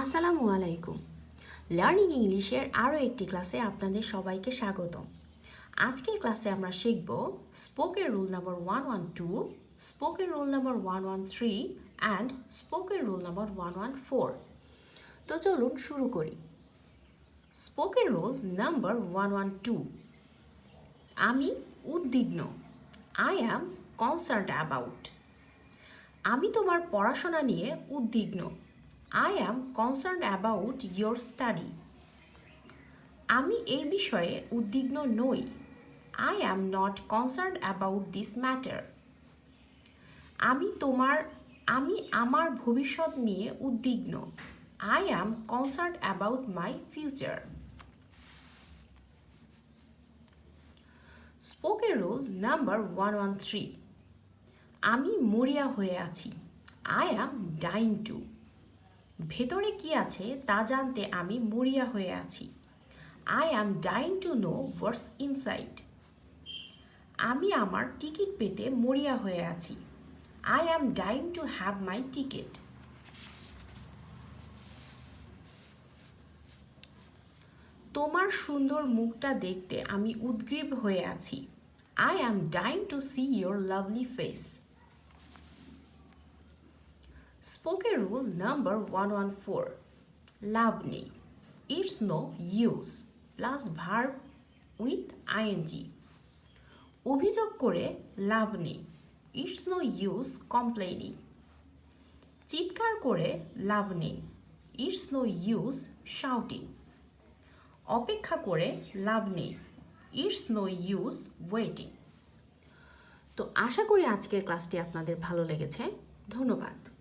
আসসালামু আলাইকুম। লার্নিং ইংলিশের আরও একটি ক্লাসে আপনাদের সবাইকে স্বাগতম। আজকের ক্লাসে আমরা শিখব স্পোকের rule number one one two, স্পোকের rule number one one three and স্পোকের rule number one one four. তো চলুন শুরু করি। Spoken rule number one one two. আমি উদ্বিগ্ন। আই অ্যাম কনসার্ন অ্যাবাউট আমি তোমার পড়াশোনা নিয়ে উদ্বিগ্ন। I am concern about your study আমি এই বিষয়ে উদ্বিগ্ন নই। I am not concern about this matter আমি তোমার, আমি আমার ভবিষ্যৎ নিয়ে উদ্বিগ্ন। I am concern about my future spoken rule number one one three আমি মরিয়া হয়ে আছি। আই অ্যাম ডাইং টু ভেতরে কি আছে তা জানতে আমি মরিয়া হয়ে আছি। I am dying to know what's inside আমি আমার টিকিট পেতে মরিয়া হয়ে আছি। I am dying to have my ticket তোমার সুন্দর মুখটা দেখতে আমি উদ্গ্রীব হয়ে আছি। I am dying to see your lovely face one one four লাভ নেই it's no use plus verb with ING অভিযোগ করে লাভ নেই ইটস নো ইউজ কমপ্লেনিং চিৎকার করে লাভ নেই ইটস নো ইউজ শাউটিং অপেক্ষা করে লাভ নেই ইটস নো ইউজ ওয়েটিং তো আশা করি আজকের ক্লাসটি আপনাদের ভালো লেগেছে। ধন্যবাদ।